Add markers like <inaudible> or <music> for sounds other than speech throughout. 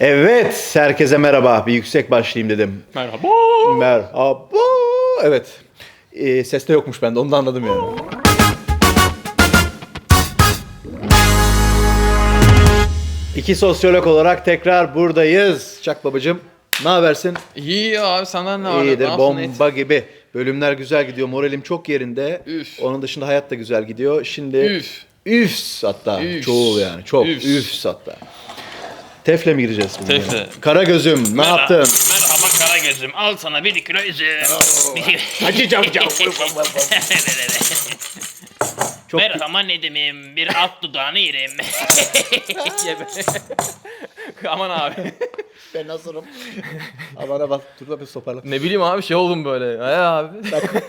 Evet, herkese merhaba. Bir yüksek başlayayım dedim. Merhaba. Merhaba. Evet. Ee, ses de yokmuş bende, onu da anladım yani. İki sosyolog olarak tekrar buradayız. Çak babacım. Ne habersin? İyi abi senden ne var? İyidir, Ne et? bomba gibi. Bölümler güzel gidiyor, moralim çok yerinde. Üf. Onun dışında hayat da güzel gidiyor. Şimdi Üf. üfs hatta. Üfs. Çoğul yani. Çok. Üfs. Üfs hatta. Tefle mi gireceğiz bugün? Tefle. Kara gözüm, ne yaptın? Merhaba Karagöz'üm. Al sana bir kilo üzüm. Hacı cavcav. <laughs> Çok Merhaba Nedim'im. Bir alt dudağını yerim. <laughs> Aman abi. Ben hazırım. Amana bak dur da bir toparla. ne bileyim abi şey oldum böyle. He abi.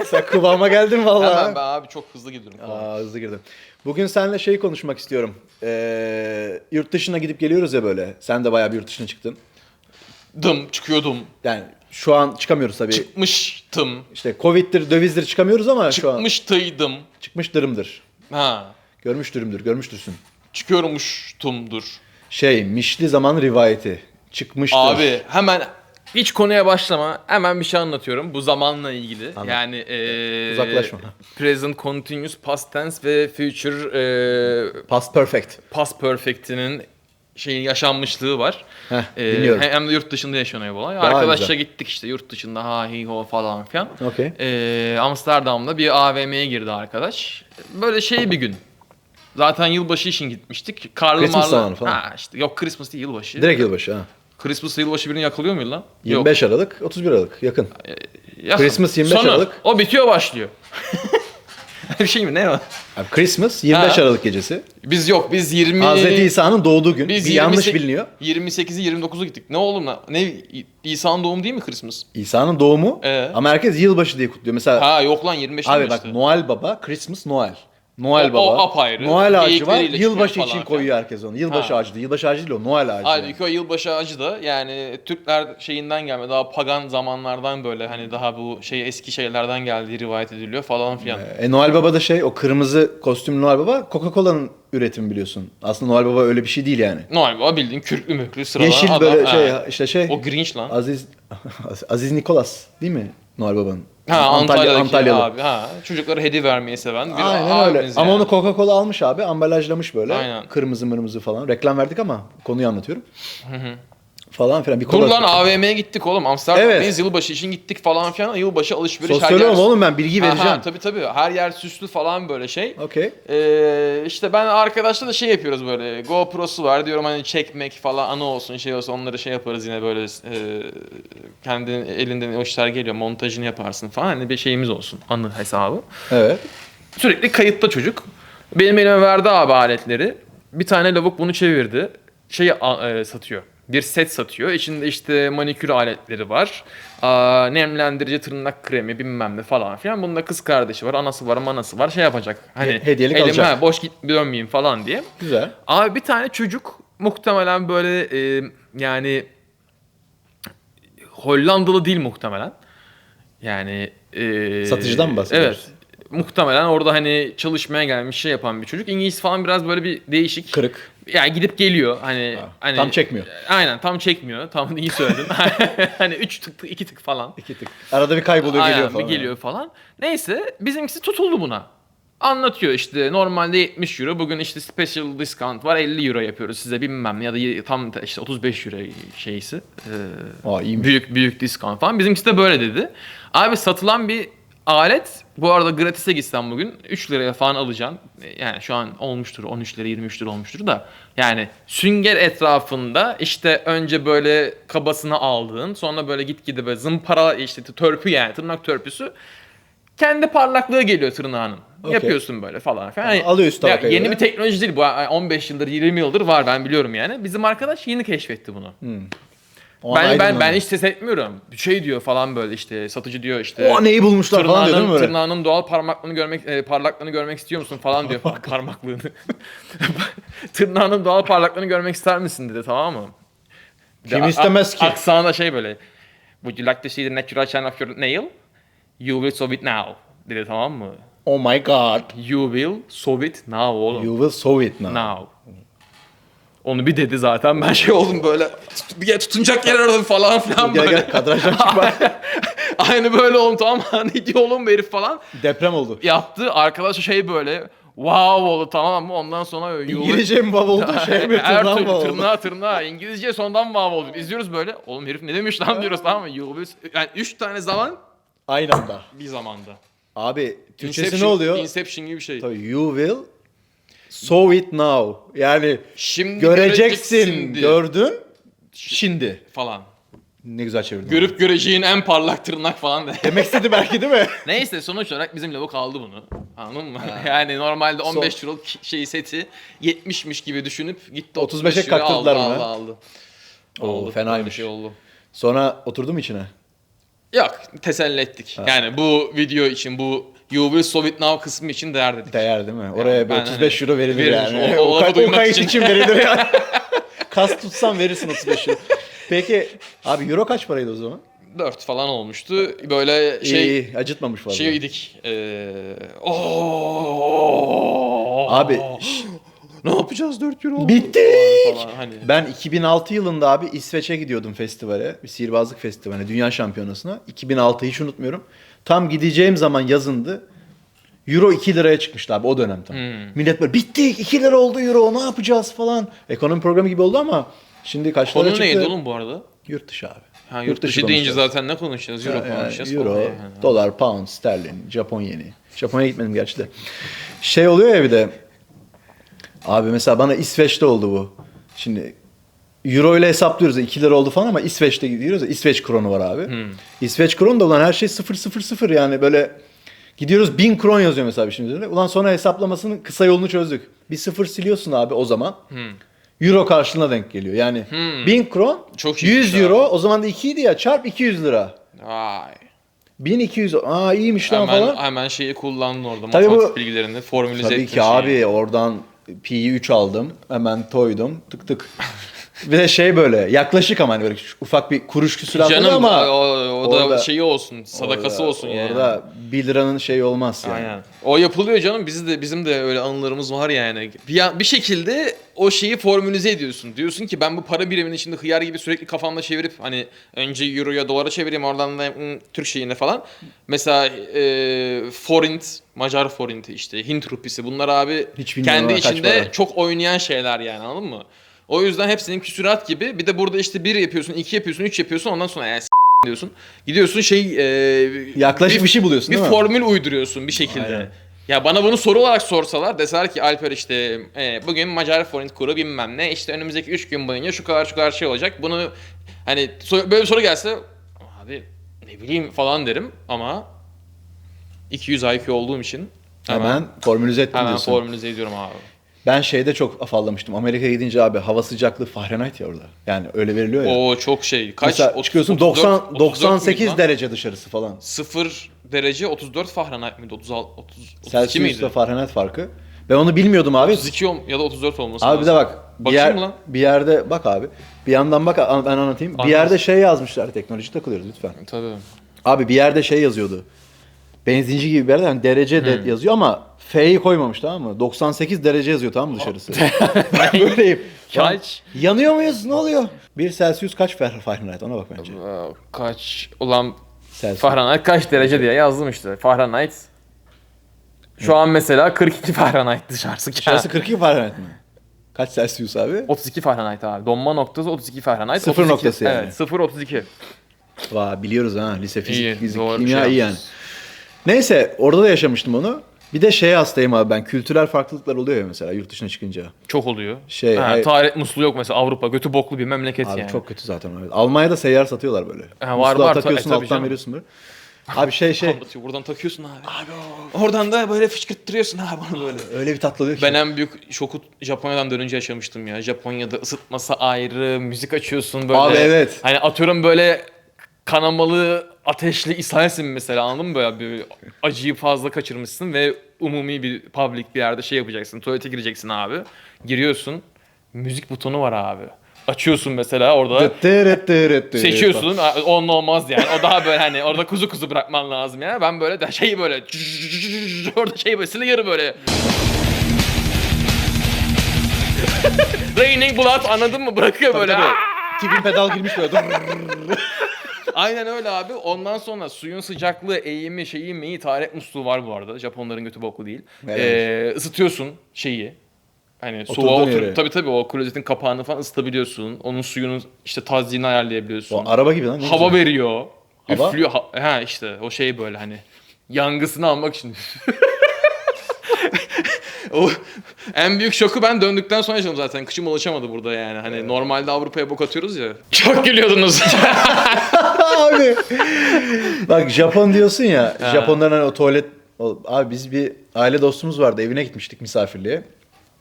Sen kıvama geldin Hemen vallahi. ben abi çok hızlı gidiyorum. Aa, hızlı girdim. Bugün seninle şey konuşmak istiyorum. Ee, yurt dışına gidip geliyoruz ya böyle. Sen de bayağı bir yurt dışına çıktın. Dım çıkıyordum. Yani şu an çıkamıyoruz tabii. Çıkmıştım. İşte Covid'dir, dövizdir çıkamıyoruz ama şu an Çıkmıştıydım. çıkmış dırımdır. Ha. Görmüş dürümdür, görmüştürsün. Çıkıyormuştumdur. Şey, Mişli zaman rivayeti. Çıkmıştır. Abi hemen hiç konuya başlama. Hemen bir şey anlatıyorum. Bu zamanla ilgili. Anlat. Yani eee Uzaklaşma. Present continuous past tense ve future eee Past perfect. past perfect'inin şeyin yaşanmışlığı var. Heh, Ee, hem de yurt dışında yaşanıyor bu olay. Daha Arkadaşla güzel. gittik işte yurt dışında ha hi ho falan filan. Okey. Ee, Amsterdam'da bir AVM'ye girdi arkadaş. Böyle şey bir gün. Zaten yılbaşı için gitmiştik. Karlı Christmas marlı. falan. Ha işte yok Christmas değil yılbaşı. Direkt yılbaşı ha. Christmas yılbaşı birini yakalıyor muydu lan? 25 Aralık, 31 Aralık yakın. Yok. Yakın. Christmas 25 Sonu. Aralık. O bitiyor başlıyor. <laughs> <laughs> bir şey mi ne o? Abi Christmas 25 Ha. Aralık gecesi. Biz yok biz 20... Hazreti İsa'nın doğduğu gün. Biz bir yanlış 28 biliniyor. 28'i 29'u gittik. Ne oğlum lan? Ne İsa'nın doğumu değil mi Christmas? İsa'nın doğumu Ee? ama herkes yılbaşı diye kutluyor. Mesela Ha yok lan 25 abi bak. Noel Baba, Christmas Noel. Noel Baba. o apayrı. Noel ağacı var. Yılbaşı için falan koyuyor herkes onu. Yılbaşı Ha. ağacı değil. Yılbaşı ağacı değil o. Noel ağacı. yani. Halbuki o yılbaşı ağacı da yani Türkler şeyinden gelme daha pagan zamanlardan böyle hani daha bu şey eski şeylerden geldiği rivayet ediliyor falan filan. E, Noel Baba da şey o kırmızı kostümlü Noel Baba Coca-Cola'nın üretimi biliyorsun. Aslında Noel Baba öyle bir şey değil yani. Noel Baba bildiğin kürklü müklü sıradan Yeşil adam. böyle Ha. şey işte şey O Grinch lan. Aziz <laughs> Aziz Nikolas değil mi Noel Baba'nın? Ha Antalya'daki Antalyalı. abi ha. Çocuklara hediye vermeyi seven bir Aynen abimiz öyle. yani. Ama onu Coca-Cola almış abi, ambalajlamış böyle. Aynen. Kırmızı mırmızı falan. Reklam verdik ama konuyu anlatıyorum. Falan filan. Bir Dur lan AVM'ye gittik oğlum. Amsterdam'dayız Evet. yılbaşı için gittik falan filan. Yılbaşı alışveriş Sosyoloğum oğlum ben bilgi Aha, vereceğim. tabii tabii. Her yer süslü falan böyle şey. Okey. Ee, işte ben arkadaşla da şey yapıyoruz böyle GoPro'su var diyorum hani çekmek falan anı olsun şey olsun onları şey yaparız yine böyle e, kendi elinden o işler geliyor montajını yaparsın falan hani bir şeyimiz olsun anı hesabı. Evet. Sürekli kayıtta çocuk. Benim elime verdi abi aletleri. Bir tane lavuk bunu çevirdi. Şey a- e, satıyor. Bir set satıyor. İçinde işte manikür aletleri var. Aa, nemlendirici tırnak kremi bilmem ne falan filan. Bunda kız kardeşi var, anası var, manası var. Şey yapacak. Hani He- hediyelik elim, alacak. ha, boş git dönmeyeyim falan diye. Güzel. Abi bir tane çocuk muhtemelen böyle e, yani Hollandalı değil muhtemelen. Yani e, Satıcıdan mı bahsediyoruz? Evet. Muhtemelen orada hani çalışmaya gelmiş şey yapan bir çocuk. İngiliz falan biraz böyle bir değişik. Kırık. Yani gidip geliyor hani Ha, hani tam çekmiyor. Aynen tam çekmiyor. Tam <laughs> iyi söyledin. <laughs> hani 3 tık 2 tık falan. İki tık. Arada bir kayboluyor Aynen, geliyor bir falan. geliyor falan. Neyse bizimkisi tutuldu buna. Anlatıyor işte normalde 70 euro bugün işte special discount var 50 euro yapıyoruz size bilmem ya da tam işte 35 euro şeysi. Ee, Aa iyiymiş. büyük büyük discount falan. Bizimkisi de böyle dedi. Abi satılan bir alet bu arada gratis'e gitsen bugün 3 liraya falan alacaksın. Yani şu an olmuştur 13 lira 23 lira olmuştur da. Yani sünger etrafında işte önce böyle kabasını aldığın sonra böyle gitgide böyle zımpara işte törpü yani tırnak törpüsü kendi parlaklığı geliyor tırnağının. Okey. Yapıyorsun böyle falan. filan. Yani Alıyor üst ya Yeni bir teknoloji değil bu. 15 yıldır 20 yıldır var ben biliyorum yani. Bizim arkadaş yeni keşfetti bunu. O Ben ben ben hiç ses etmiyorum. Şey diyor falan böyle işte satıcı diyor işte. O neyi bulmuşlar falan diyor değil mi Tırnağının, böyle? tırnağının doğal parmaklığını görmek e, parlaklığını görmek istiyor musun falan diyor. <laughs> parmaklığını. <laughs> tırnağının doğal parlaklığını görmek ister misin dedi tamam mı? Kim A- istemez ki? Aksanı da şey böyle. Would you like to see the natural shine of your nail? You will solve it now. Dedi tamam mı? Oh my god. You will solve it now oğlum. You will solve it now. Now. Onu bir dedi zaten. Ben şey oldum böyle. Tut, bir tutunacak yer aradım falan filan Gel böyle. gel kadrajdan çıkma. <laughs> Aynı böyle oldum tamam mı? ne diyor oğlum bu herif falan. Deprem oldu. Yaptı. Arkadaş şey böyle. Wow oldu tamam mı? Ondan sonra yuva- İngilizce mi bab oldu <laughs> şey mi Her türlü oldu? tırnağa tırnağa. İngilizce sondan wow oldu. İzliyoruz böyle. Oğlum herif ne demiş lan diyoruz tamam mı? Will... Yani üç tane zaman Aynı anda. bir zamanda. Abi Türkçesi Inception- ne oluyor? Inception gibi bir şey. Tabii, you will saw it now. Yani Şimdi göreceksin, göreceksin diye. gördün, şimdi. falan. Ne güzel çevirdin. Görüp göreceğin en parlak tırnak falan de. Demek istedi belki değil mi? <laughs> Neyse sonuç olarak bizim lavuk aldı bunu. Anladın mı? <laughs> Yani normalde 15 euro şey seti 70'miş gibi düşünüp gitti 35'e 35 euro kaktırdılar aldı, bunu, aldı ha? aldı. Oo, Oldu, fenaymış. şey oldu. Sonra oturdum içine. Yok teselli ettik. Yani bu video için bu You Will Solve It Now kısmı için değer dedik. Değer değil mi? Oraya ben 35 euro verilir Verilir. yani. O- O, o kayıt için. için verilir yani. <laughs> Kas tutsan verirsin 35 euro. Peki abi euro kaç paraydı o zaman? 4 falan olmuştu. Böyle Şey, iyi, acıtmamış fazla. şey idik. Ee, ooo. Abi ne yapacağız 4 euro? oldu Bittik. Falan, hani. ben 2006 yılında abi İsveç'e gidiyordum festivale. Bir sihirbazlık festivaline, dünya şampiyonasına. 2006 hiç unutmuyorum. Tam gideceğim zaman yazındı. Euro 2 liraya çıkmıştı abi o dönem tam. Hmm. Millet böyle bittik 2 lira oldu euro ne yapacağız falan. Ekonomi programı gibi oldu ama şimdi kaç lira Konu çıktı? neydi oğlum bu arada? Yurt dışı abi. Ha, yurt, dışı deyince konuşacağız. zaten ne konuşacağız? Euro Yani konuşacağız Euro, falan yani. dolar, pound, sterlin, Japon yeni. Japonya'ya gitmedim gerçi de. Şey oluyor ya bir de. Abi mesela bana İsveç'te oldu bu. Şimdi Euro ile hesaplıyoruz. 2 lira oldu falan ama İsveç'te gidiyoruz. İsveç kronu var abi. Hmm. İsveç kronu da ulan her şey 0 0 0 yani böyle gidiyoruz 1000 kron yazıyor mesela bir şimdi. Ulan sonra hesaplamasının kısa yolunu çözdük. Bir sıfır siliyorsun abi o zaman. Euro karşılığına denk geliyor. Yani 1000 kron Çok 100 iyiymiş euro abi. o zaman da 2 idi ya çarp 200 lira. Vay. 1200 aa iyiymiş lan Hemen, falan. hemen şeyi kullandın orada. Tabii bu- matematik bilgilerini formülize Tabii ettin ki şeyi. abi oradan P'yi 3 aldım. Hemen toydum. Tık tık. Bir de şey böyle yaklaşık ama hani böyle ufak bir kuruş küsur Canım ama o, o da orada- şeyi olsun, sadakası orada- olsun yani. Orada 1 liranın şeyi olmaz yani. Aynen. O yapılıyor canım. Biz de bizim de öyle anılarımız var yani. Bir, ya- bir şekilde o şeyi formülize ediyorsun. Diyorsun ki ben bu para biriminin içinde hıyar gibi sürekli kafamda çevirip hani önce euroya dolara çevireyim oradan da hmm, Türk şeyine falan. Mesela e, forint, Macar forinti işte Hint rupisi bunlar abi Hiç bilmiyorum kendi kaç içinde para. çok oynayan şeyler yani anladın mı? O yüzden hepsinin küsurat gibi. Bir de burada işte bir yapıyorsun, iki yapıyorsun, üç yapıyorsun ondan sonra yani s- diyorsun. Gidiyorsun şey... E, Yaklaşık bir şey buluyorsun bir değil mi? formül uyduruyorsun bir şekilde. Aynen. Ya bana bunu soru olarak sorsalar deseler ki Alper işte e, bugün Macar forint kuru bilmem ne işte önümüzdeki 3 gün boyunca şu kadar şu kadar şey olacak. Bunu hani so- böyle bir soru gelse abi ne bileyim falan derim ama 200 IQ olduğum için hemen Hemen formülize ettim hemen diyorsun. formülize ediyorum abi. Ben şeyde çok afallamıştım. Amerika'ya gidince abi hava sıcaklığı Fahrenheit ya orada. Yani öyle veriliyor ya. O çok şey. Kaç? Mesela 30, çıkıyorsun 34, 90 34 98 miydi lan? derece dışarısı falan. 0 derece 34 Fahrenheit miydi? 36 30 32 Celsius'ta miydi? Fahrenheit farkı. Ben onu bilmiyordum abi. 32 ol- ya da 34 olması Abi bir de lazım. bak. Bir, yer, lan? bir yerde bak abi. Bir yandan bak ben anlatayım. Bir Anlat. yerde şey yazmışlar. Teknoloji takılıyoruz lütfen. Tabii. Abi bir yerde şey yazıyordu. Benzinci gibi bir yerde yani derece de yazıyor ama F'yi koymamış tamam mı? 98 derece yazıyor tamam mı dışarısı? <laughs> ben böyleyim. Kaç? Yanıyor muyuz? Ne oluyor? 1 Celsius kaç Fahr- Fahrenheit? Ona bak bence. Kaç? Ulan Celsius. Fahrenheit kaç derece diye yazdım işte. Fahrenheit. Şu an mesela 42 Fahrenheit dışarısı. Dışarısı 42 Fahrenheit mi? Kaç Celsius abi? 32 Fahrenheit abi. Donma noktası 32 Fahrenheit. Sıfır 32. noktası yani. Evet 0 32. Vay biliyoruz ha. Lise fizik, İyi, fizik, doğru bir kimya şey iyi yani. yapmışsın. Neyse orada da yaşamıştım onu. Bir de şeye hastayım abi ben. Kültürel farklılıklar oluyor ya mesela yurt dışına çıkınca. Çok oluyor. Şey, ha, hayır- Tarih musluğu yok mesela Avrupa. Götü boklu bir memleket Abi yani. çok kötü zaten. Evet. Almanya'da seyyar satıyorlar böyle. Ha, var, Musluğa var. takıyorsun Ta- e, tabii alttan canım. veriyorsun böyle. Abi şey şey <laughs> Anlatıyor. Buradan takıyorsun abi. Oradan da böyle fışkırttırıyorsun abi onu böyle. <laughs> öyle bir tatlı oluyor ki. Ben en büyük şoku Japonya'dan dönünce yaşamıştım ya. Japonya'da ısıtması ayrı, müzik açıyorsun böyle. Abi evet. Hani atıyorum böyle kanamalı, ateşli ishalsin mesela anladın mı böyle bir acıyı fazla kaçırmışsın ve umumi bir public bir yerde şey yapacaksın. Tuvalete gireceksin abi. Giriyorsun. Müzik butonu var abi. Açıyorsun mesela orada. Seçiyorsun. Onun olmaz yani. O daha böyle hani orada kuzu kuzu bırakman lazım ya. Ben böyle de şey böyle orada şey böyle Slayer böyle. <laughs> Raining Blood anladın mı? Bırakıyor böyle. Tipin pedal girmiş böyle. <laughs> Aynen öyle abi. Ondan sonra suyun sıcaklığı, eğimi, şeyi, meyi, taharet musluğu var bu arada. Japonların götü boklu değil. Evet. Ee, ısıtıyorsun şeyi. Hani Oturduğun soğuğa otur. yere. Tabii tabii o klozetin kapağını falan ısıtabiliyorsun. Onun suyunun işte tazliğini ayarlayabiliyorsun. O araba gibi lan. ne Hava güzel. veriyor. Hava? Üflüyor. Ha, ha işte o şey böyle hani yangısını almak için. <laughs> o en büyük şoku ben döndükten sonra yaşadım zaten. Kıçım ulaşamadı burada yani. Hani normalde Avrupa'ya bok atıyoruz ya. <laughs> Çok gülüyordunuz. <laughs> abi. Bak Japon diyorsun ya. Ha. Japonların hani o tuvalet abi biz bir aile dostumuz vardı. Evine gitmiştik misafirliğe.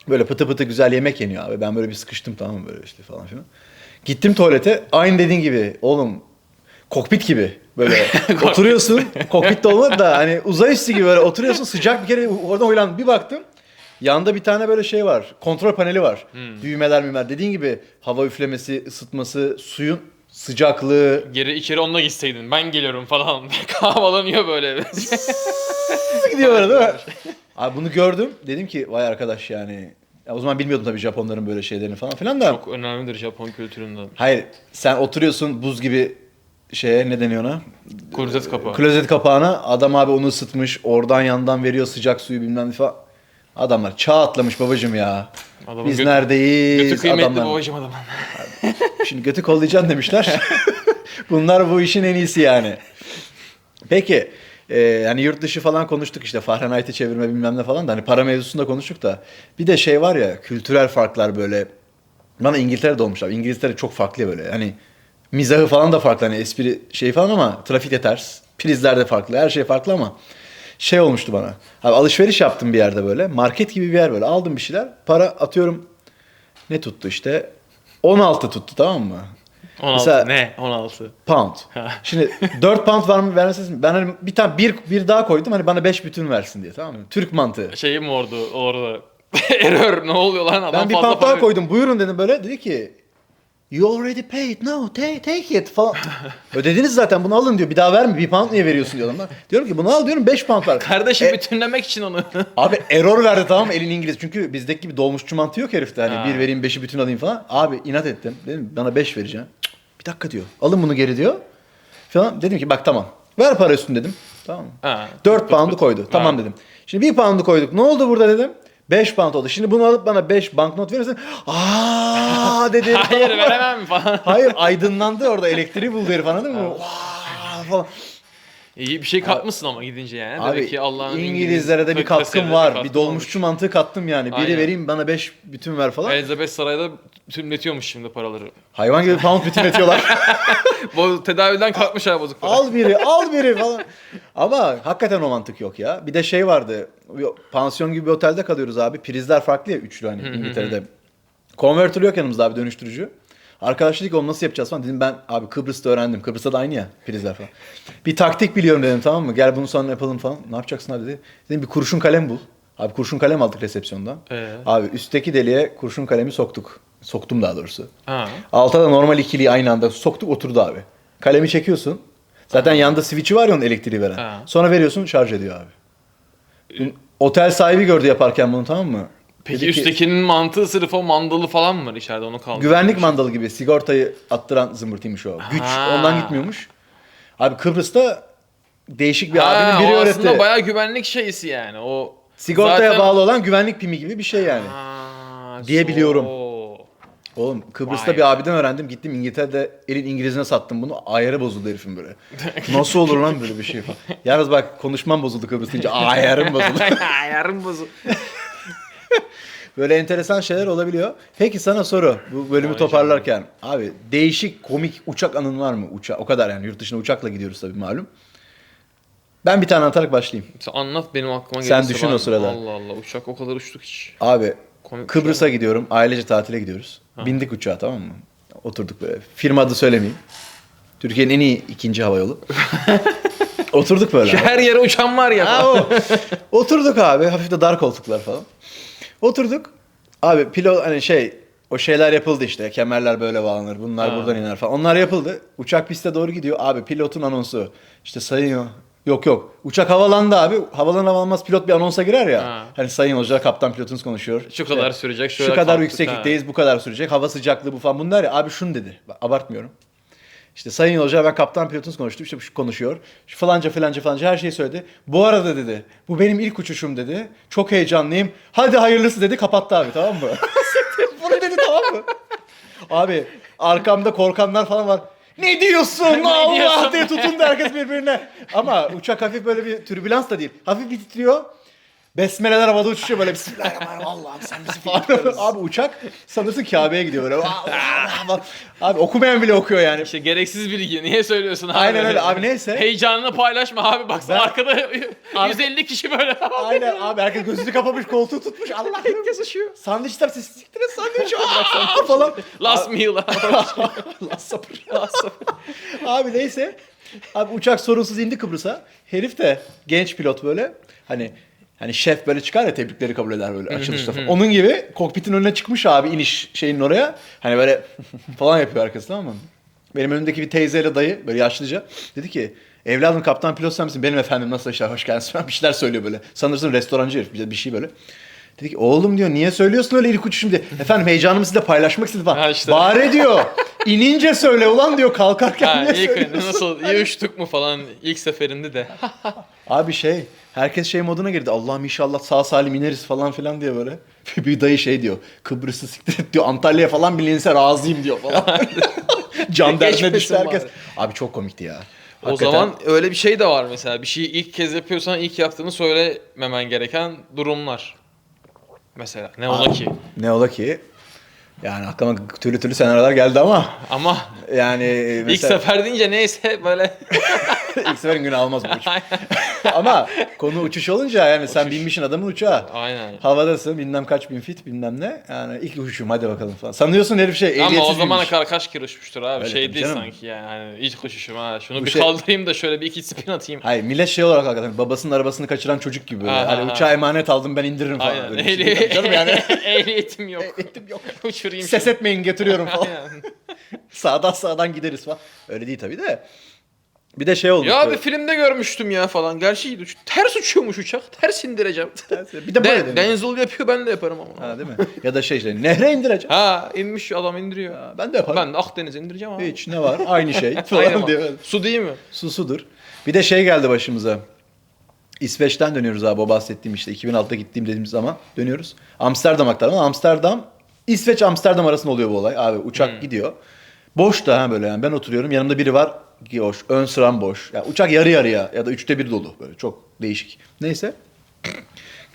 Böyle pıtı pıtı güzel yemek yeniyor abi. Ben böyle bir sıkıştım tamam mı böyle işte falan filan. Gittim tuvalete. Aynı dediğin gibi. Oğlum kokpit gibi. Böyle <laughs> oturuyorsun. Kokpit de olmadı da hani uzay üstü gibi böyle oturuyorsun. Sıcak bir kere oradan uylandım. Bir baktım. Yanda bir tane böyle şey var. Kontrol paneli var. Düğmeler mümer. Dediğin gibi hava üflemesi, ısıtması, suyun sıcaklığı, Geri içeri onunla gitseydin. Ben geliyorum falan. <laughs> Kahvalanıyor böyle. <laughs> gidiyor böyle değil mi? <laughs> Abi bunu gördüm. Dedim ki vay arkadaş yani. Ya o zaman bilmiyordum tabii Japonların böyle şeylerini falan filan da. Çok önemlidir Japon kültüründe. Hayır sen oturuyorsun buz gibi şeye ne deniyor ona? Klozet kapağı. Klozet kapağına. Adam abi onu ısıtmış. Oradan yandan veriyor sıcak suyu bilmem ne falan. Adamlar çağ atlamış babacım ya. Adamın Biz götü- neredeyiz? Götü kıymetli Adamlar- babacım adamın. <laughs> Şimdi götü kollayacaksın demişler. <laughs> Bunlar bu işin en iyisi yani. Peki e, yani yurt dışı falan konuştuk işte Fahrenheit'i çevirme bilmem ne falan da hani para mevzusunda konuştuk da bir de şey var ya kültürel farklar böyle bana İngiltere'de olmuşlar. İngiltere çok farklı böyle hani mizahı falan da farklı hani espri şey falan ama trafik de ters. Prizler de farklı her şey farklı ama şey olmuştu bana. Abi alışveriş yaptım bir yerde böyle market gibi bir yer böyle aldım bir şeyler para atıyorum ne tuttu işte 16 tuttu tamam mı? 16 Mesela- ne? 16. pound. Şimdi 4 pound var mı vermesiniz Ben hani bir tane bir, bir daha koydum hani bana 5 bütün versin diye tamam mı? Türk mantığı. Şeyi mi orada orada? <laughs> Error ne oluyor lan adam Ben bir fazla pound daha koydum buyurun dedim böyle dedi ki You already paid. No, take, take it falan. <laughs> Ödediniz zaten bunu alın diyor. Bir daha verme. Bir pound niye veriyorsun diyor adamlar. Diyorum ki bunu al diyorum 5 pound ver. Kardeşim E, bütünlemek için onu. <laughs> Abi error verdi tamam mı elin İngiliz. Çünkü bizdeki gibi dolmuşçu mantığı yok herifte. Hani Ha. bir vereyim beşi bütün alayım falan. Abi inat ettim. Dedim bana beş vereceğim. Cık, Bir dakika diyor. Alın bunu geri diyor. Falan. Dedim ki bak tamam. Ver para üstünü dedim. Tamam mı? Ha. 4 pound'u koydu. Tamam Ha. dedim. Şimdi 1 pound'u koyduk. Ne oldu burada dedim. 5 pound oldu. Şimdi bunu alıp bana 5 banknot verirsen aa <laughs> dedi. herif, Hayır veremem falan. Hayır aydınlandı orada elektriği buldu herif anladın mı? Vaa falan. İyi bir şey katmışsın ama gidince yani. Abi ki Allah'ın İngilizlere de bir katkım var. Bir dolmuşçu mantığı kattım yani. Biri Aynen. vereyim bana 5 bütün ver falan. Elizabeth Saray'da tümletiyormuş şimdi paraları. Hayvan gibi pound bütün etiyorlar. <laughs> Bu tedaviden kalkmış ha bozuk para. al biri, al biri falan. Ama hakikaten o mantık yok ya. Bir de şey vardı. bir Pansiyon gibi bir otelde kalıyoruz abi. Prizler farklı ya üçlü hani İngiltere'de. Konvertör yok yanımızda abi dönüştürücü. Arkadaş dedi ki onu nasıl yapacağız falan. Dedim ben abi Kıbrıs'ta öğrendim. Kıbrıs'ta da aynı ya prizler falan. Bir taktik biliyorum dedim tamam mı? Gel bunu sonra yapalım falan. Ne yapacaksın abi dedi. Dedim bir kurşun kalem bul. Abi kurşun kalem aldık resepsiyondan. Ee? Abi üstteki deliğe kurşun kalemi soktuk. Soktum daha doğrusu. Ha. Alta da normal ikiliyi aynı anda soktuk oturdu abi. Kalemi çekiyorsun. Zaten yanında switch'i var ya onun elektriği veren. Ha. Sonra veriyorsun şarj ediyor abi. Dün Otel sahibi gördü yaparken bunu tamam mı? Peki Dedi ki, üsttekinin mantığı sırf o mandalı falan mı var içeride onu kaldı? Güvenlik mandalı gibi sigortayı attıran zımbırtıymış o. Güç Ha. ondan gitmiyormuş. Abi Kıbrıs'ta değişik bir abinin biri o öğretti. aslında bayağı güvenlik şeysi yani. O Sigortaya zaten- bağlı olan güvenlik pimi gibi bir şey yani. Ha, Diye biliyorum. so- Oğlum Kıbrıs'ta Vay. bir abiden öğrendim. Gittim İngiltere'de elin İngilizine sattım bunu. Ayarı bozuldu herifin böyle. Nasıl olur lan böyle bir şey falan. Yalnız bak konuşmam bozuldu Kıbrıs deyince. Ayarım bozuldu. <laughs> Yarın bozuk. <laughs> Böyle enteresan şeyler olabiliyor. Peki sana soru. Bu bölümü Vay toparlarken. Abi değişik komik uçak anın var mı? Uça o kadar yani yurt dışına uçakla gidiyoruz tabii malum. Ben bir tane anlatarak başlayayım. Sen anlat benim aklıma Sen gelirse düşün ben- o sırada. Allah Allah uçak o kadar uçtuk hiç. Abi Komik Kıbrıs'a gidiyorum. Ailece tatile gidiyoruz. Bindik uçağa tamam mı? Oturduk böyle. Firma adı söylemeyeyim. Türkiye'nin en iyi ikinci hava yolu. <laughs> Oturduk böyle. abi. Her yere uçan var ya. Ha, o. Oturduk abi. Hafif de dar koltuklar falan. Oturduk. Abi pilot hani şey o şeyler yapıldı işte. Kemerler böyle bağlanır. Bunlar Ha. buradan iner falan. Onlar yapıldı. Uçak piste doğru gidiyor. Abi pilotun anonsu. İşte sayın Yok yok. Uçak havalandı abi. Havalan havalanmaz pilot bir anonsa girer ya. Ha. Hani sayın hoca kaptan pilotunuz konuşuyor. Şu İşte kadar sürecek, şöyle Şu kadar kalktık, yükseklikteyiz, bu kadar sürecek. Hava sıcaklığı bu falan. Bunlar ya abi şunu dedi. Bak, abartmıyorum. İşte sayın hoca ben kaptan pilotunuz konuştum. İşte şu konuşuyor. Şu falanca falanca falanca her şeyi söyledi. Bu arada dedi. Bu benim ilk uçuşum dedi. Çok heyecanlıyım. Hadi hayırlısı dedi. Kapattı abi tamam mı? <laughs> Bunu dedi tamam mı? Abi arkamda korkanlar falan var. Ne diyorsun <laughs> Allah diyorsun? diye tutundu herkes birbirine. Ama uçak hafif böyle bir türbülans da değil. Hafif bir titriyor. Besmeleler havada uçuşuyor böyle Bismillahirrahmanirrahim <laughs> Allah'ım sen bizi falan. <laughs> Abi uçak sanırsın Kabe'ye gidiyor böyle. Allah Allah. <laughs> Abi okumayan bile okuyor yani. İşte gereksiz bilgi. Niye söylüyorsun abi? Aynen öyle. Abi neyse. Heyecanını paylaşma abi. Baksana Ben- arkada 150 kişi böyle. Aynen abi herkes gözünü kapamış koltuğu tutmuş. Allah Herkes uçuyor. Sandviçler siz siktiniz sandviç. Aa, falan. Last meal. Allah sabır. Abi neyse. Abi uçak sorunsuz indi Kıbrıs'a. Herif de genç pilot böyle. Hani hani şef böyle çıkar ya tebrikleri kabul eder böyle açılışta falan. Onun gibi kokpitin önüne çıkmış abi iniş şeyinin oraya. Hani böyle <laughs> falan yapıyor arkası tamam mı? Benim önümdeki bir teyzeyle dayı böyle yaşlıca dedi ki evladım kaptan pilot sen misin? Benim efendim nasıl işler hoş geldiniz <laughs> falan bir şeyler söylüyor böyle. Sanırsın restorancı herif bir bir şey böyle. Dedi ki oğlum diyor niye söylüyorsun öyle ilk uçuşum diye. <laughs> Efendim heyecanımı sizinle paylaşmak istedim falan. Ha işte. Bari diyor inince söyle ulan diyor kalkarken Ha, niye ilk söylüyorsun? nasıl iyi uçtuk mu falan ilk seferinde de. Abi şey herkes şey moduna girdi. Allah'ım inşallah sağ salim ineriz falan filan diye böyle. <laughs> bir dayı şey diyor. Kıbrıs'ı siktir et diyor. Antalya'ya falan bilinse razıyım diyor falan. <laughs> Can derdine düştü herkes. bari. Abi çok komikti ya. O Hakikaten. zaman öyle bir şey de var mesela. Bir şeyi ilk kez yapıyorsan ilk yaptığını söylememen gereken durumlar. Mesela ne ola ki. Ne ola ki? Yani aklıma türlü türlü senaryolar geldi ama Ama yani mesela ilk sefer deyince neyse böyle <laughs> ilk seferin günü almaz bu uçuş. <laughs> ama konu uçuş olunca yani sen binmişsin adamın uçağa. aynen. Havadasın bilmem kaç bin fit bilmem ne. Yani ilk uçuşum hadi bakalım falan. Sanıyorsun herif şey Ama o ehliyetsiz zamana binmiş. kadar kaç kere uçmuştur abi. Öyle şey değil canım. sanki yani. Hani ilk koşuşum ha. Şunu Bu bir şey- kaldırayım da şöyle bir iki spin atayım. Hayır millet şey olarak hakikaten babasının arabasını kaçıran çocuk gibi böyle. Aha, hani uçağa emanet aldım ben indiririm falan. Aynen. Böyle bir şey. Canım yani <laughs> Ehliyetim yok. ehliyetim yok. Uçurayım Ses şunu. etmeyin getiriyorum falan. <laughs> Sağdan sağdan gideriz falan. Öyle değil tabii de. Bir de şey olmuş. Ya böyle. bir filmde görmüştüm ya falan. Gerçi uç- ters uçuyormuş uçak. Ters indireceğim. <laughs> Bir de böyle De, de, Denzel yapıyor ben de yaparım ama. Ha değil mi? ya da şey işte nehre indireceğim. Ha inmiş adam indiriyor. Ha, ben de yaparım. Ben de Akdeniz'e indireceğim abi. Hiç ne var? Aynı şey <laughs> falan böyle. Su değil mi? Su sudur. Bir de şey geldi başımıza. İsveç'ten dönüyoruz abi o bahsettiğim işte 2006'da gittiğim dediğimiz zaman dönüyoruz. Amsterdam aktarım ama Amsterdam İsveç Amsterdam arasında oluyor bu olay. Abi uçak Hmm. gidiyor. Boş da ha böyle yani ben oturuyorum yanımda biri var boş ön sıram boş. Yani uçak yarı yarıya ya da üçte bir dolu böyle çok değişik. Neyse.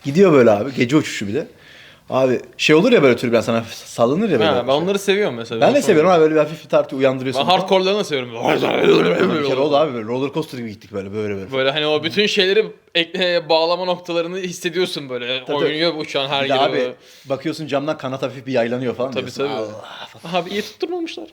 Gidiyor böyle abi gece uçuşu bir de. Abi şey olur ya böyle türbülans sana sallanır ya böyle. Ha, ben onları seviyorum mesela. ben de seviyorum abi böyle bir hafif bir tartı uyandırıyorsun. Ben falan. hardcore'larını seviyorum. Bir kere oldu abi böyle roller coaster gibi gittik böyle böyle böyle. Böyle hani o bütün şeyleri ekle, bağlama noktalarını hissediyorsun böyle. Tabii. Oynuyor uçağın her Bir de yeri. abi böyle. bakıyorsun camdan kanat hafif bir yaylanıyor falan Tabii diyorsun. tabii. Allah. Abi iyi tutturmamışlar.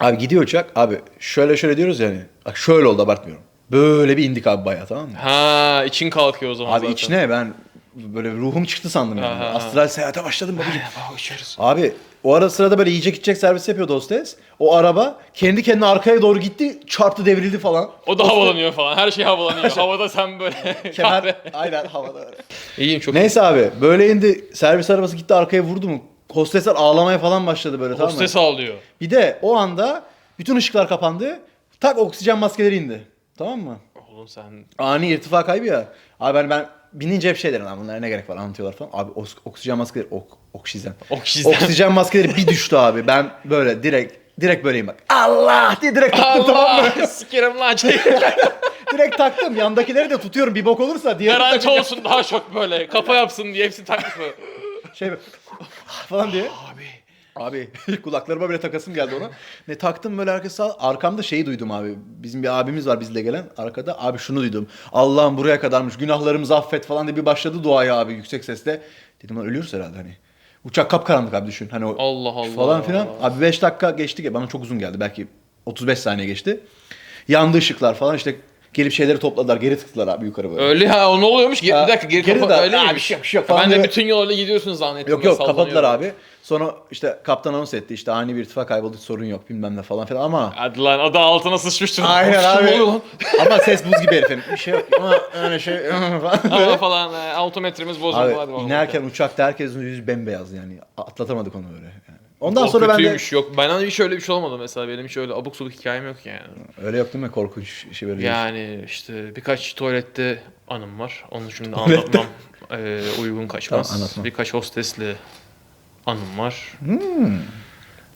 Abi gidiyor uçak. Abi şöyle şöyle diyoruz yani. Bak şöyle oldu abartmıyorum. Böyle bir indik abi bayağı tamam mı? Ha için kalkıyor o zaman Abi zaten. içine ben böyle ruhum çıktı sandım yani. Aha. Astral seyahate başladım babacığım. Uçuyoruz. Abi o ara sırada böyle yiyecek içecek servis yapıyordu hostes. O araba kendi kendine arkaya doğru gitti çarptı devrildi falan. O da havalanıyor falan. Her şey havalanıyor. Havada sen böyle <laughs> Kemer aynen havada öyle. İyiyim çok. Neyse abi böyle indi servis arabası gitti arkaya vurdu mu hostesler ağlamaya falan başladı böyle tamam mı? Hostes ağlıyor. Bir de o anda bütün ışıklar kapandı. Tak oksijen maskeleri indi. Tamam mı? Oğlum sen Ani irtifa kaybı ya. Abi ben, ben binince hep şey derim lan bunlara ne gerek var anlatıyorlar falan. Abi os- oksijen maskeleri ok, oksijen. Oksijen. Oksijen maskeleri bir düştü abi. Ben böyle direkt direkt böyleyim bak. Allah diye direkt taktım tamam mı? Allah sikerim lan <laughs> direkt taktım. Yandakileri de tutuyorum bir bok olursa diğer Garanti olsun daha çok böyle. Kafa yapsın diye hepsi takmış böyle. şey <laughs> falan diye. Abi. Abi <laughs> kulaklarıma bile takasım geldi ona. Ne taktım böyle sağ. Arkamda şeyi duydum abi. Bizim bir abimiz var bizle gelen. Arkada abi şunu duydum. Allah'ım buraya kadarmış. Günahlarımızı affet falan diye bir başladı duaya abi yüksek sesle. Dedim lan ölüyoruz herhalde hani. Uçak kapkaranlık abi düşün. Hani o Allah Allah. falan filan. Abi 5 dakika geçti. Bana çok uzun geldi. Belki 35 saniye geçti. Yandı ışıklar falan işte gelip şeyleri topladılar. Geri tıktılar abi yukarı böyle. Öyle ha o ne oluyormuş? Ge- Ha, bir dakika geri, geri kapa- öyle Ha, miymiş? bir şey yok, bir şey yok falan Ben de bütün yol öyle gidiyorsun zannettim. Yok yok kapadılar abi. Sonra işte kaptan anons etti işte ani bir irtifa kayboldu sorun yok bilmem ne falan filan ama Hadi lan adı altına sıçmıştır. Aynen <laughs> abi. lan? ama ses buz gibi herifin. Bir şey yok ama öyle şey <laughs> falan. Ama falan e, altometremiz bozuldu. Abi hadi bakalım. inerken uçakta herkesin yüzü bembeyaz yani. Atlatamadık onu öyle. Yani. Ondan O sonra ben de kötüymüş. Yok benden hiç öyle bir şey olmadı mesela. Benim hiç öyle abuk subuk hikayem yok yani. öyle yok değil mi korkunç şey böyle. Yani işte birkaç tuvalette anım var. Onu şimdi anlatmam e, uygun kaçmaz. Anlatma. birkaç hostesli anım var.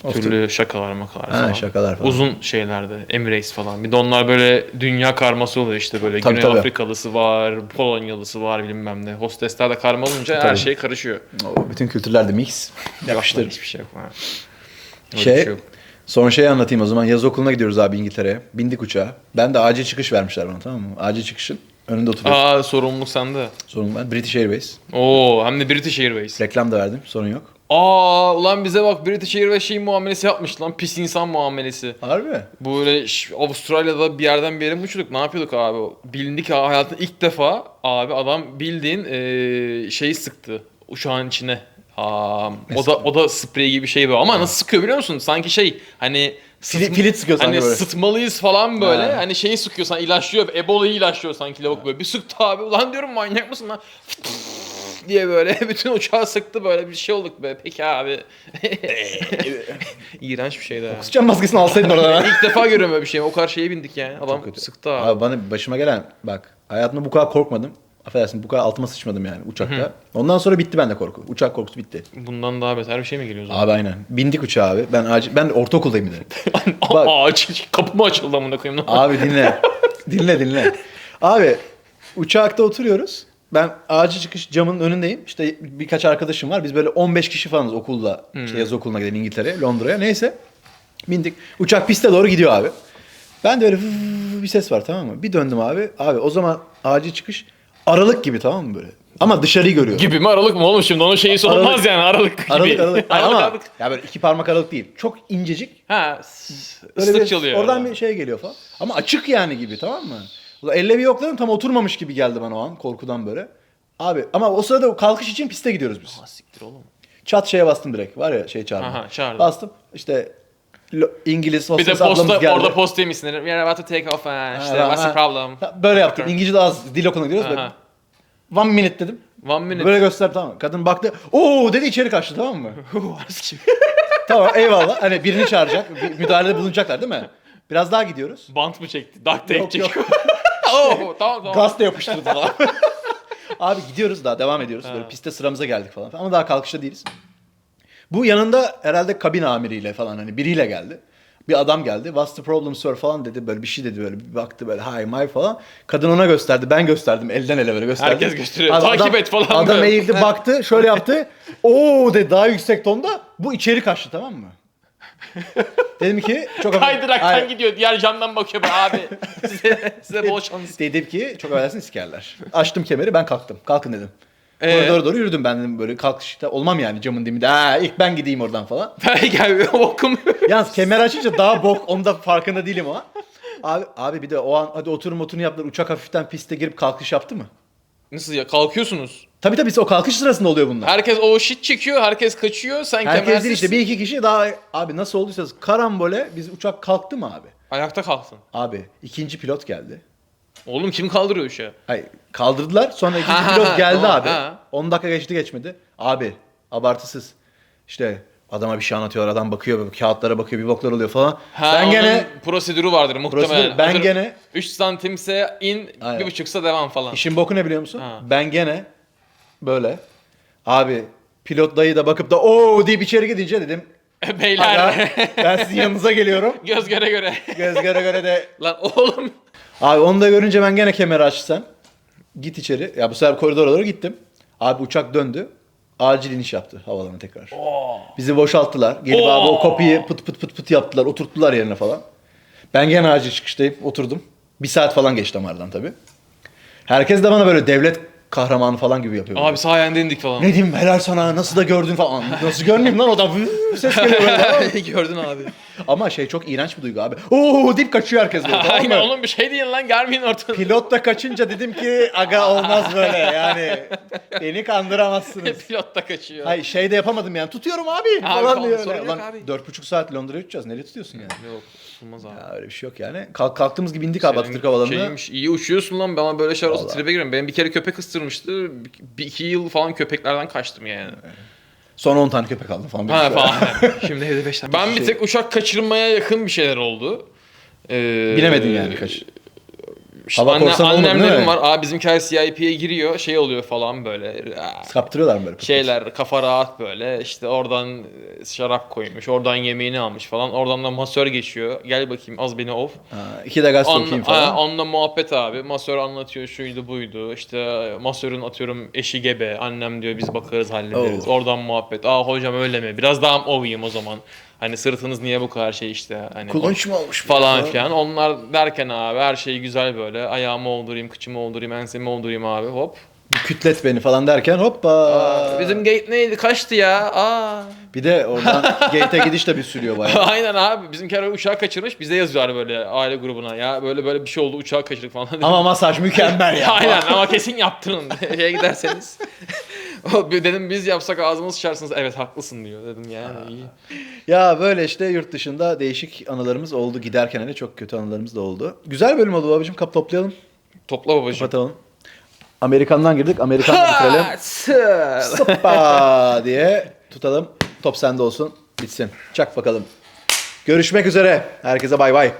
Hostes- Türlü şakalar makalar Ha, falan. şakalar falan. Uzun şeylerde. Emirates falan. Bir de onlar böyle dünya karması oluyor işte böyle. Tabii, Güney tabii. Afrikalısı var, Polonyalısı var bilmem ne. Hostesler de karma olunca her şey karışıyor. O bütün kültürler de mix. Yapıştır. Hiçbir şey yok. Ha. Şey, şey yok. Son şeyi anlatayım o zaman. Yaz okuluna gidiyoruz abi İngiltere'ye. Bindik uçağa. Ben de acil çıkış vermişler bana tamam mı? Acil çıkışın önünde oturuyorsun. Aa sorumluluk sende. Sorun var. British Airways. Oo hem de British Airways. Reklam da verdim. Sorun yok. Aa ulan bize bak British Airways şey muamelesi yapmış lan pis insan muamelesi. Harbi. Böyle ş- Avustralya'da bir yerden bir yere mi ne yapıyorduk abi? Bilindik ha hayatın ilk defa abi adam bildiğin eee, şeyi sıktı uçağın içine. Aa, o da o da sprey gibi bir şey böyle ama nasıl sıkıyor biliyor musun? Sanki şey hani sıtm- filit sıkıyor sanki hani böyle. sıtmalıyız falan böyle. Ha. Hani şeyi sıkıyor sanki ilaçlıyor. Ebola'yı ilaçlıyor sanki lavuk böyle. Bir sıktı abi. Ulan diyorum manyak mısın lan? Diye böyle <laughs> bütün uçağı sıktı böyle bir şey olduk be. Peki abi. <laughs> İğrenç bir şeydi. ha. Sıçan maskesini alsaydın oradan. <laughs> İlk defa görüyorum böyle bir şey. O kadar şeye bindik yani. Adam kötü. sıktı abi. Abi bana başıma gelen bak hayatımda bu kadar korkmadım. Affedersin bu kadar altıma sıçmadım yani uçakta. Ondan sonra bitti bende korku. Uçak korkusu bitti. Bundan daha beter bir şey mi geliyor o zaman? Abi aynen. Bindik uçağa abi. Ben acil ben ortaokuldayım bir de. bak. Aa, aç, kapı mı açıldı amına koyayım? Abi dinle. dinle dinle. Abi uçakta oturuyoruz. Ben acil çıkış camının önündeyim. İşte birkaç arkadaşım var. Biz böyle 15 kişi falanız okulda. İşte yaz okuluna gidelim İngiltere'ye, Londra'ya. Neyse. Bindik. Uçak piste doğru gidiyor abi. Ben de öyle bir ses var tamam mı? Bir döndüm abi. Abi o zaman acil çıkış aralık gibi tamam mı böyle? Ama dışarıyı görüyorum. Gibi mi aralık mı oğlum şimdi? Onun şeyi Aralık. yani aralık gibi. Aralık aralık. Ama aralık. ya böyle iki parmak aralık değil. Çok incecik. Ha, s- Öyle ıslık bir, çalıyor. Oradan arada. bir şey geliyor falan. Ama açık yani gibi tamam mı? Ulan elle bir yokladım tam oturmamış gibi geldi bana o an korkudan böyle. Abi ama o sırada o kalkış için piste gidiyoruz biz. Ha, siktir oğlum. Çat şeye bastım direkt. Var ya şey çağırdım. Aha, çağırdın. Bastım. İşte lo- İngiliz Bir de ablamız posta, geldi. orada posta yemişsin. We are about to take off. Ha, işte Ha, what's the ha. problem? Böyle yaptım. İngilizce de az dil okuluna gidiyoruz. Böyle. Aha. One minute dedim. One minute. Böyle göster tamam mı? Kadın baktı. Oo dedi içeri kaçtı tamam mı? <laughs> <laughs> Tamam eyvallah. Hani birini çağıracak. Bir müdahalede bulunacaklar değil mi? Biraz daha gidiyoruz. Bant mı çekti? Duct tape Yok, çekiyor. <laughs> Oo, tamam tamam. Gaz da yapıştırdı falan. <laughs> Abi gidiyoruz daha devam ediyoruz. Böyle piste sıramıza geldik falan. Ama daha kalkışta değiliz. Bu yanında herhalde kabin amiriyle falan hani biriyle geldi. Bir adam geldi. What's the problem sir falan dedi. Böyle bir şey dedi böyle. Bir baktı böyle hi my falan. Kadın ona gösterdi. Ben gösterdim. Elden ele böyle gösterdim. Herkes gösteriyor. Takip et falan Adam böyle. eğildi baktı. Şöyle yaptı. <laughs> Oo dedi daha yüksek tonda. Bu içeri kaçtı tamam mı? <laughs> Dedim ki çok Kaydıraktan Hayır. gidiyor. Diğer camdan bakıyor be abi. <laughs> size, size bol şans. Dedim ki çok affedersin sikerler. Açtım kemeri ben kalktım. Kalkın dedim. Ee? Koridora doğru yürüdüm ben dedim böyle kalkışta olmam yani camın dibinde. Ha ilk ben gideyim oradan falan. <laughs> Ben gel okumuyor. Yalnız kemer açınca daha bok onu da farkında değilim ama. Abi, abi bir de o an hadi oturum oturun yaptılar. Uçak hafiften piste girip kalkış yaptı mı? Nasıl ya? Kalkıyorsunuz. Tabii tabii o kalkış sırasında oluyor bunlar. Herkes o shit çekiyor. Herkes kaçıyor. Sen Herkes kemersiz. değil işte bir iki kişi daha abi nasıl olduysa karambole biz uçak kalktı mı abi? Ayakta kalktın. Abi ikinci pilot geldi. Oğlum kim kaldırıyor uşağı? Hayır kaldırdılar sonra ikinci Ha, pilot geldi tamam, abi. ha. 10 dakika geçti geçmedi. Abi abartısız. İşte adama bir şey anlatıyorlar adam bakıyor böyle kağıtlara bakıyor bir boklar oluyor falan. Ha, ben gene prosedürü vardır muhtemelen. Prosedür- ben gene- 3 santimse in, Aynen. bir buçuksa devam falan. işin boku ne biliyor musun? Ha. Ben gene böyle abi pilot dayı da bakıp da o deyip içeri gidince dedim <laughs> Beyler "Aga, ben sizin yanınıza geliyorum. <laughs> göz göre göre. Göz göre göre de <laughs> Lan oğlum. Abi onu da görünce ben gene kemeri açsam. Git içeri. Ya bu sefer koridora doğru gittim. Abi uçak döndü. Acil iniş yaptı havalana tekrar. Bizi boşalttılar. Gelip Oo. abi o kapıyı pıt pıt pıt pıt yaptılar. Oturttular yerine falan. Ben gene acil çıkıştayım. Oturdum. Bir saat falan geçti ama aradan tabii. Herkes de bana böyle devlet kahramanı falan gibi yapıyor. Abi sayende indik falan. Ne diyeyim helal sana nasıl da gördün falan. Nasıl görmeyeyim lan o da ses geliyor böyle. <laughs> Gördün abi. Ama şey çok iğrenç bir duygu abi. Oo deyip kaçıyor herkes böyle tamam Aynen mı? oğlum bir şey değil lan gelmeyin ortada. Pilot da kaçınca dedim ki aga olmaz böyle yani. Beni kandıramazsınız. <laughs> Pilot da kaçıyor. Hayır şey de yapamadım yani tutuyorum abi, falan falan, diyor sorun öyle. yok Ulan abi. dört buçuk saat Londra'ya uçacağız. Nereye tutuyorsun yani? Yok tutulmaz abi. Ya öyle bir şey yok yani. Kalk, kalktığımız gibi indik abi Atatürk Havalanı'na. Şeymiş, iyi uçuyorsun lan bana böyle şeyler olsa Vallahi. tribe girerim. Benim bir kere köpek ısırmıştı. Bir, bir iki yıl falan köpeklerden kaçtım yani. Sonra 10 tane köpek aldım falan. Ha falan. <laughs> Şimdi evde 5 tane. Ben bir Şey- tek uçak kaçırmaya yakın bir şeyler oldu. Ee, Bilemedin yani kaç. İşte Hava anne, korsanı olmadı değil annemlerim mi? var. Aa bizimkiler CIP'ye giriyor. Şey oluyor falan böyle. Aa, Kaptırıyorlar mı böyle? şeyler kafa rahat böyle işte oradan e, şarap koymuş oradan yemeğini almış falan oradan da masör geçiyor gel bakayım az beni ov Ha, iki de gaz sokayım falan. Onunla muhabbet abi masör anlatıyor şuydu buydu işte masörün atıyorum eşi gebe annem diyor biz bakarız hallederiz Oo. oradan muhabbet aa hocam öyle mi biraz daha ovayım o zaman hani sırtınız niye bu kadar şey işte hani Kulunç mu olmuş? falan filan. Onlar derken abi her şey güzel böyle. Ayağımı oldurayım, kıçımı oldurayım, ensemi oldurayım abi hop. Kütlet beni falan derken hoppa. Aa, bizim gate neydi? Kaçtı ya? Aa. Bir de oradan gate'e gidiş de bir sürüyor bayağı. <laughs> Aynen abi. Bizimkiler uçağı kaçırmış. Bize yazıyorlar böyle aile grubuna. Ya böyle böyle bir şey oldu uçağı kaçırdık falan. Ama masaj mükemmel ya. <laughs> Aynen ama kesin yaptırın. <laughs> Şeye giderseniz. <laughs> Dedim biz yapsak ağzımız sıçarsınız. Evet haklısın diyor. Dedim yani iyi. Ya böyle işte yurt dışında değişik anılarımız oldu. Giderken hele çok kötü anılarımız da oldu. Güzel bölüm oldu babacığım. Kap toplayalım. Topla babacığım. Kapatalım. Amerikan'dan girdik. Amerikan'dan <laughs> bitirelim. Ha. Sıppa diye tutalım. Top sende olsun. Bitsin. Çak bakalım. Görüşmek üzere. Herkese bay bay.